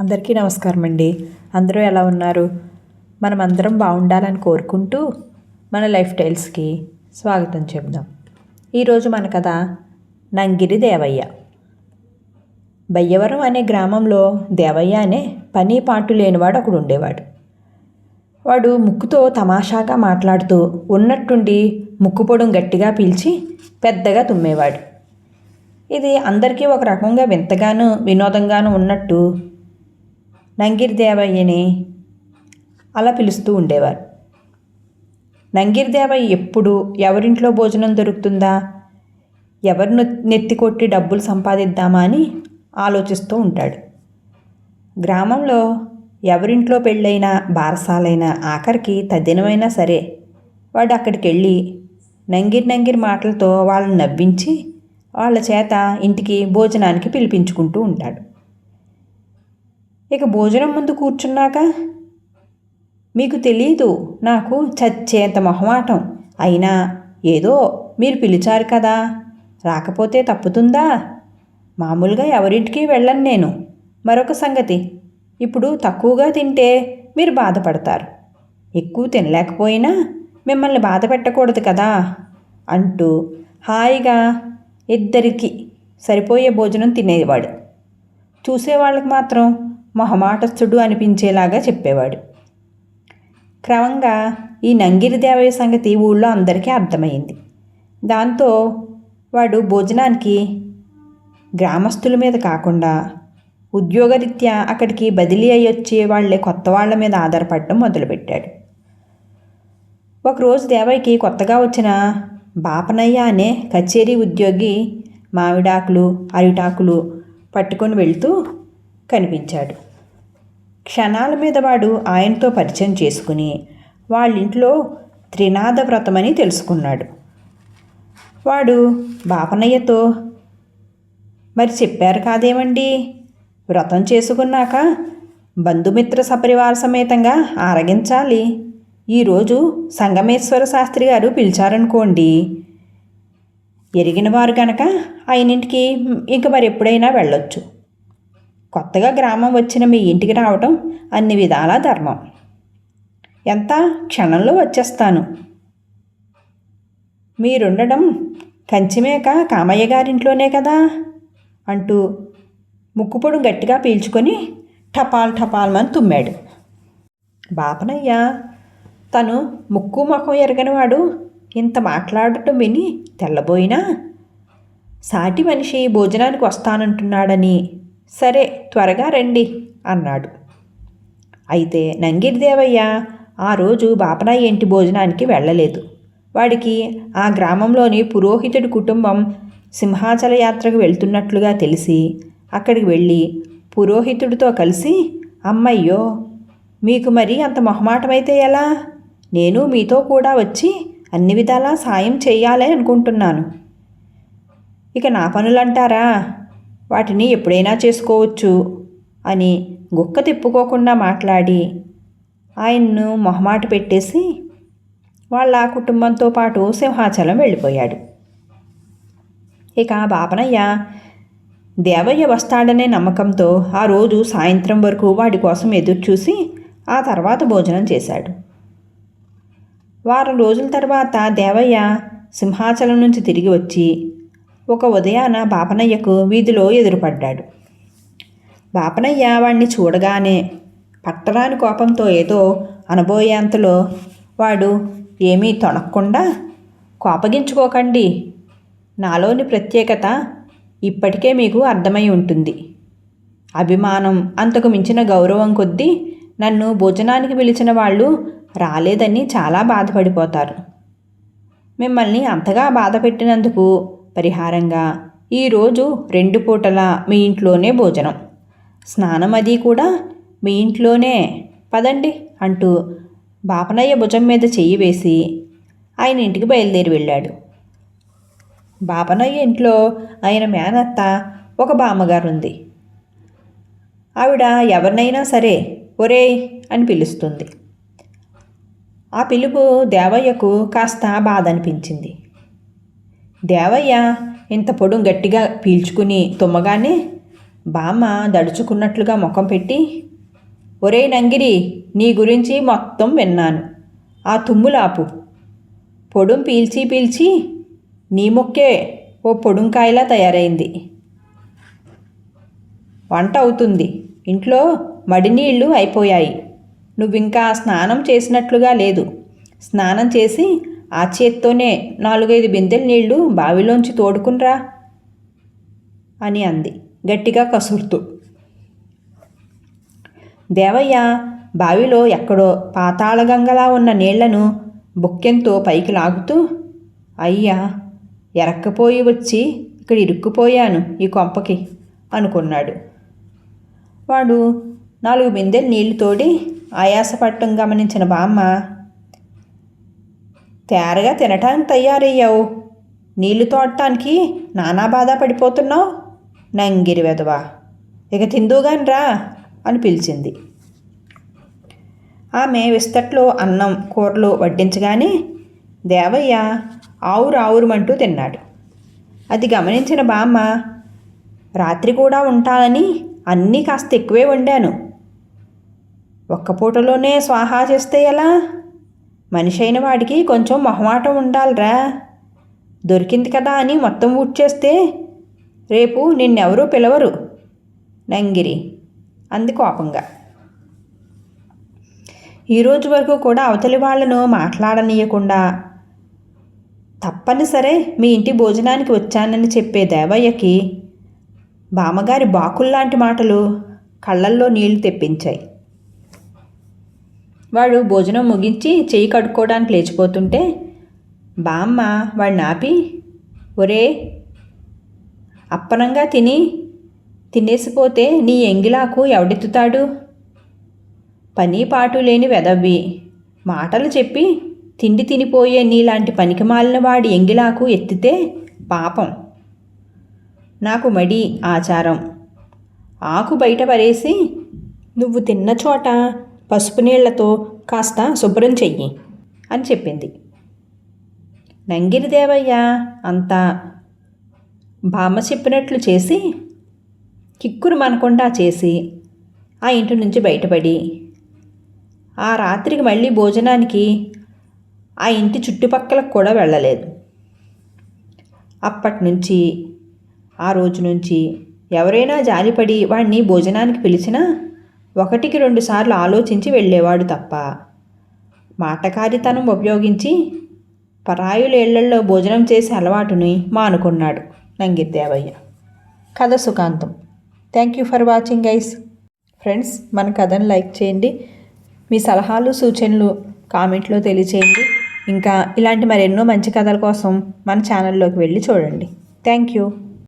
అందరికీ నమస్కారం అండి. అందరూ ఎలా ఉన్నారు? మనం అందరం బాగుండాలని కోరుకుంటూ మన లైఫ్ స్టైల్స్కి స్వాగతం చెప్దాం. ఈరోజు మన కథ నంగిరి దేవయ్య. బయ్యవరం అనే గ్రామంలో దేవయ్య అనే పని పాటు లేనివాడు ఒకడు ఉండేవాడు. వాడు ముక్కుతో తమాషాగా మాట్లాడుతూ ఉన్నట్టుండి ముక్కు పొడుం గట్టిగా పీల్చి పెద్దగా తుమ్మేవాడు. ఇది అందరికీ ఒక రకంగా వింతగాను వినోదంగాను ఉన్నట్టు నంగిర్దేవయ్యని అలా పిలుస్తూ ఉండేవారు. నంగిర్దేవయ్య ఎప్పుడు ఎవరింట్లో భోజనం దొరుకుతుందా? ఎవరిని నెత్తి కొట్టి డబ్బులు సంపాదిద్దామా అని ఆలోచిస్తూ ఉంటాడు. గ్రామంలో ఎవరింట్లో పెళ్ళైనా బారసాలైనా ఆఖరికి తదినమైనా సరే వాడు అక్కడికి వెళ్ళి నంగిర్ నంగిరి మాటలతో వాళ్ళని నవ్వించి వాళ్ళ చేత ఇంటికి భోజనానికి పిలిపించుకుంటూ ఉంటాడు. ఇక భోజనం ముందు కూర్చున్నాక? మీకు తెలియదు నాకు చచ్చేంత మొహమాటం. అయినా ఏదో మీరు పిలిచారు కదా. రాకపోతే తప్పుతుందా? మామూలుగా ఎవరింటికి వెళ్ళను నేను. మరొక సంగతి ఇప్పుడు తక్కువగా తింటే మీరు బాధపడతారు. ఎక్కువ తినలేకపోయినా మిమ్మల్ని బాధ పెట్టకూడదు కదా అంటూ హాయిగా ఇద్దరికి సరిపోయే భోజనం తినేవాడు. చూసేవాళ్ళకి మాత్రం మొహమాటస్థుడు అనిపించేలాగా చెప్పేవాడు. క్రమంగా ఈ నంగిరి దేవయ్య సంగతి ఊళ్ళో అందరికీ అర్థమైంది దాంతో వాడు భోజనానికి గ్రామస్తుల మీద కాకుండా ఉద్యోగరీత్యా అక్కడికి బదిలీ అయ్యి వచ్చే వాళ్ళే కొత్త వాళ్ళ మీద ఆధారపడడం మొదలుపెట్టాడు. ఒకరోజు దేవయ్యకి కొత్తగా వచ్చిన బాపనయ్య అనే కచేరీ ఉద్యోగి మామిడాకులు అరిటాకులు పట్టుకొని వెళ్తూ కనిపించాడు. క్షణాల మీద వాడు ఆయనతో పరిచయం చేసుకుని వాళ్ళింట్లో త్రినాద వ్రతమని తెలుసుకున్నాడు. వాడు బాపనయ్యతో మరి చెప్పారు కాదేమండి? వ్రతం చేసుకున్నాక బంధుమిత్ర సపరివార సమేతంగా ఆరగించాలి. ఈరోజు సంగమేశ్వర శాస్త్రి గారు పిలిచారనుకోండి. ఎరిగిన వారు గనక ఆయనింటికి ఇంక మరి ఎప్పుడైనా వెళ్ళొచ్చు. కొత్తగా గ్రామం వచ్చిన మీ ఇంటికి రావటం అన్ని విధాలా ధర్మం. ఎంత? క్షణంలో వచ్చేస్తాను. మీరుండడం కంచిమేక కామయ్య గారింట్లోనే కదా? అంటూ ముక్కుపొడు గట్టిగా పీల్చుకొని టపాల్ టపాల్మని తుమ్మాడు. బాపనయ్య తను ముక్కు ముఖం ఎరగనివాడు. ఇంత మాట్లాడటం విని తెల్లబోయినా సాటి మనిషి భోజనానికి వస్తానంటున్నాడని. సరే త్వరగా రండి అన్నాడు. అయితే నంగిరి దేవయ్య ఆ రోజు బాపనాయి ఇంటి భోజనానికి వెళ్ళలేదు. వాడికి ఆ గ్రామంలోని పురోహితుడి కుటుంబం సింహాచల యాత్రకు వెళ్తున్నట్లుగా తెలిసి అక్కడికి వెళ్ళి పురోహితుడితో కలిసి అమ్మయ్యో మీకు మరి అంత మొహమాటమైతే ఎలా? నేను మీతో కూడా వచ్చి అన్ని విధాలా సాయం చేయాలని అనుకుంటున్నాను. ఇక నా పనులంటారా? వాటిని ఎప్పుడైనా చేసుకోవచ్చు అని గుక్క తిప్పుకోకుండా మాట్లాడి ఆయన్ను మొహమాట పెట్టేసి వాళ్ళ కుటుంబంతో పాటు సింహాచలం వెళ్ళిపోయాడు. ఇక బాపనయ్య దేవయ్య వస్తాడనే నమ్మకంతో ఆ రోజు సాయంత్రం వరకు వాడి కోసం ఎదురు చూసి ఆ తర్వాత భోజనం చేశాడు. వారం రోజుల తర్వాత దేవయ్య సింహాచలం నుంచి తిరిగి వచ్చి ఒక ఉదయాన బాపనయ్యకు వీధిలో ఎదురుపడ్డాడు. బాపనయ్య వాణ్ణి చూడగానే పట్టరాని కోపంతో ఏదో అనబోయేంతలో వాడు ఏమీ తొనక్కుండా కోపగించుకోకండి. నాలోని ప్రత్యేకత ఇప్పటికే మీకు అర్థమై ఉంటుంది. అభిమానం అంతకు మించిన గౌరవం కొద్దీ నన్ను భోజనానికి పిలిచిన వాళ్ళు రాలేదని చాలా బాధపడిపోతారు. మిమ్మల్ని అంతగా బాధ పెట్టినందుకు పరిహారంగా ఈరోజు రెండు పూటల మీ ఇంట్లోనే భోజనం. స్నానం అది కూడా మీ ఇంట్లోనే. పదండి అంటూ బాపనయ్య భుజం మీద చెయ్యి వేసి ఆయన ఇంటికి బయలుదేరి వెళ్ళాడు. బాపనయ్య ఇంట్లో ఆయన మేనత్త ఒక బామ్మగారు ఉంది ఆవిడ ఎవరినైనా సరే ఒరేయ్ అని పిలుస్తుంది. ఆ పిలుపు దేవయ్యకు కాస్త బాధ అనిపించింది దేవయ్య ఇంత పొడుం గట్టిగా పీల్చుకుని తుమ్మగానే బామ్మ దడుచుకున్నట్లుగా ముఖం పెట్టి ఒరే నంగిరి నీ గురించి మొత్తం విన్నాను. ఆ తుమ్ములాపు. పొడుం పీల్చి పీల్చి నీ మొక్కే ఓ పొడుంకాయలా తయారైంది. వంట అవుతుంది. ఇంట్లో మడినీళ్ళు అయిపోయాయి. నువ్వింకా స్నానం చేసినట్లుగా లేదు. స్నానం చేసి ఆ చేత్తోనే నాలుగైదు బిందెల నీళ్ళు బావిలోంచి తోడుకునిరా అని అంది గట్టిగా కసురుతూ. దేవయ్య బావిలో ఎక్కడో పాతాళగంగలా ఉన్న నీళ్ళను బొక్కెంతో పైకి లాగుతూ అయ్యా ఎరక్కపోయి వచ్చి ఇక్కడ ఇరుక్కుపోయాను ఈ కొంపకి అనుకున్నాడు. వాడు నాలుగు బిందెలు నీళ్ళు తోడి ఆయాసపట్టం గమనించిన బామ్మ తేరగా తినటానికి తయారయ్యావు. నీళ్ళు తోడటానికి నానా బాధ పడిపోతున్నావు. నంగిరి వెదవా ఇక తిందుగాని రా అని పిలిచింది. ఆమె విస్తట్లో అన్నం కూరలు వడ్డించగానే దేవయ్య ఆవురు ఆవురుమంటూ తిన్నాడు. అది గమనించిన బామ్మ రాత్రి కూడా ఉంటానని అన్నీ కాస్త ఎక్కువే వండాను. ఒక్క పూటలోనే స్వాహా చేస్తే ఎలా? మనిషి అయిన వాడికి కొంచెం మొహమాటం ఉండాలిరా. దొరికింది కదా అని మొత్తం ఊడ్చేస్తే రేపు నిన్నెవరూ పిలవరు. నంగిరి. అంది కోపంగా. ఈరోజు వరకు కూడా అవతలి వాళ్ళను మాట్లాడనీయకుండా తప్పనిసరే మీ ఇంటి భోజనానికి వచ్చానని చెప్పే దేవయ్యకి బామ్మగారి బాకుల్లాంటి మాటలు కళ్ళల్లో నీళ్ళు తెప్పించాయి. వాడు భోజనం ముగించి చెయ్యి కడుక్కోవడానికి లేచిపోతుంటే బామ్మ వాడు ఆపి. ఒరే అప్పనంగా తిని తినేసిపోతే నీ ఎంగిలాకు ఎవడెత్తుతాడు? పని పాటు లేని వెదవ్వి. మాటలు చెప్పి తిండి తినిపోయే నీలాంటి పనికి మాలిన వాడి ఎంగిలాకు ఎత్తితే పాపం. నాకు మడి ఆచారం. ఆకు బయట పరేసి నువ్వు తిన్న చోట పసుపు నీళ్ళతో కాస్త శుభ్రం చెయ్యి అని చెప్పింది. నంగిరిదేవయ్య అంతా బామ్మ చెప్పినట్లు చేసి కిక్కురు మనకుండా చేసి ఆ ఇంటి నుంచి బయటపడి ఆ రాత్రికి మళ్ళీ భోజనానికి ఆ ఇంటి చుట్టుపక్కలకు కూడా వెళ్ళలేదు. అప్పటి నుంచి ఆ రోజు నుంచి ఎవరైనా జాలిపడి వాడిని భోజనానికి పిలిచినా ఒకటికి రెండుసార్లు ఆలోచించి వెళ్ళేవాడు తప్ప. మాటకారితనం ఉపయోగించి పరాయుల ఇళ్ళల్లో భోజనం చేసే అలవాటుని మానుకున్నాడు నంగిదేవయ్య కథ సుఖాంతం. Thank you for watching guys friends మన కథను లైక్ చేయండి. మీ సలహాలు సూచనలు కామెంట్లో తెలియచేయండి. ఇంకా ఇలాంటి మరెన్నో మంచి కథల కోసం మన ఛానల్లోకి వెళ్ళి చూడండి. Thank you